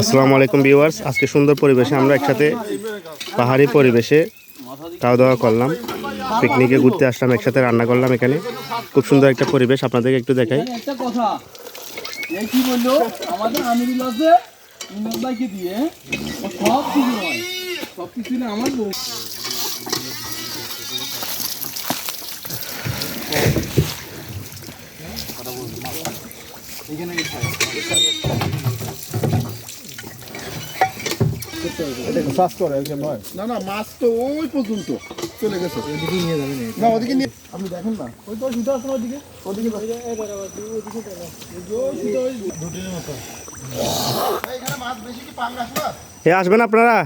আসসালামু আলাইকুম ভিউয়ার্স। আজকে সুন্দর পরিবেশে আমরা একসাথে পাহাড়ি পরিবেশে খাওয়া দাওয়া করলাম। পিকনিকে ঘুরতে আসলাম, একসাথে রান্না করলাম এখানে। খুব সুন্দর একটা পরিবেশ, আপনাদেরকে একটু দেখাই। আমার না না মাছ তো ওই পর্যন্ত। চলে গেছে। না ওদিকে নিয়ে আপনি দেখেন না? ওই তো সুতা আছে ওদিকে? ওদিকে এখানে মাছ বেশি কি পাঙ্গাস মাছ এ আসবেন আপনারা?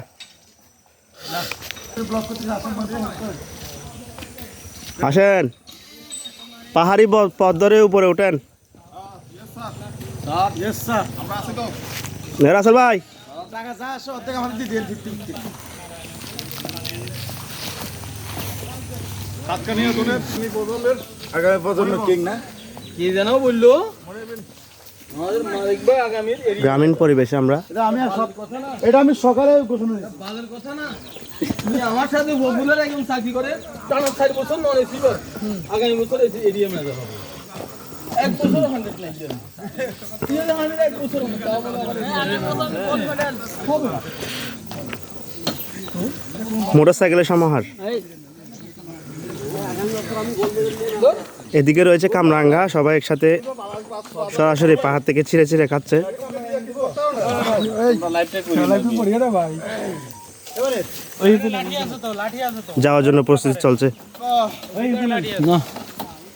আসেন। পাহাড়ি ধরে উপরে ওঠেন ইয়েস স্যার আমরা আছে তো। রাসেল ভাই। টাকা যা আসে অর্ধেক আমাদের দিয়ে দেন ফিফটি ফিফটি। সাতকানিয়া ধরে তুমি বদলের আগামী প্রজন্ম কিং না? কি বলল? গ্রামীণ পরিবেশে আমরা। এটা আমি আর সব এটা আমি সকালে ঘোষণা দিয়েছি। কথা না। তুমি আমার সাথে বগুলার একদম চাকরি করে টানা চার বছর নন এসি আগামী বছর এসি এরিয়া ম্যানেজার হবে এক বছর হান্ড্রেড নাই তুই যদি হান্ড্রেড এক বছর হবে, তাও বলে আমার হবে না। মোটর সাইকেলের সমাহার এদিকে রয়েছে কামরাঙ্গা সবাই একসাথে সরাসরি পাহাড় থেকে ছিঁড়ে ছিঁড়ে খাচ্ছে। যাওয়ার জন্য প্রস্তুতি চলছে।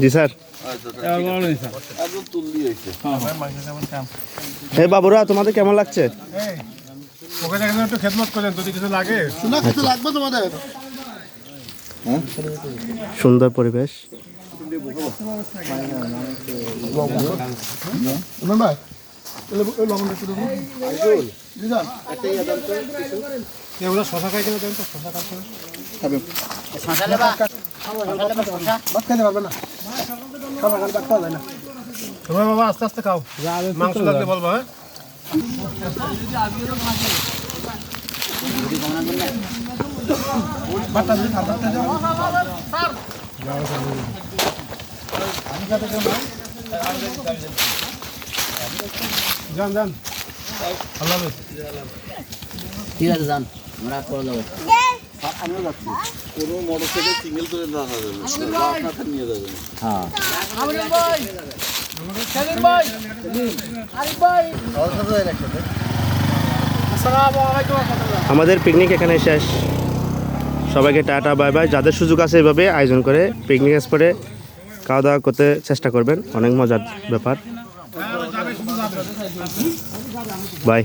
জি, স্যার। বাবুরা, তোমাদের কেমন লাগছে? ওকে একটু করেন কিছু লাগে লাগবে তোমাদের সুন্দর পরিবেশ। শশা খাই কিনা তো? শশা খাবে। ভাত খাইতে পারবে না। খাবার ভাত যায় না। তোমরা বাবা আস্তে আস্তে খাও। মাংস লাগলে বলব হ্যাঁ? যান যান। আল্লাহ ঠিক আছে যান। আমরা করে যাব। কোনো মোটরসাইকেল সিঙ্গেল করে দেওয়া যাবে আপনাকে নিয়ে যাবেন হ্যাঁ। আমাদের পিকনিক এখানে শেষ। সবাইকে টাটা বাই বাই। যাদের সুযোগ আছে এভাবে আয়োজন করে পিকনিক স্পটে খাওয়া দাওয়া করতে চেষ্টা করবেন। অনেক মজার ব্যাপার। বাই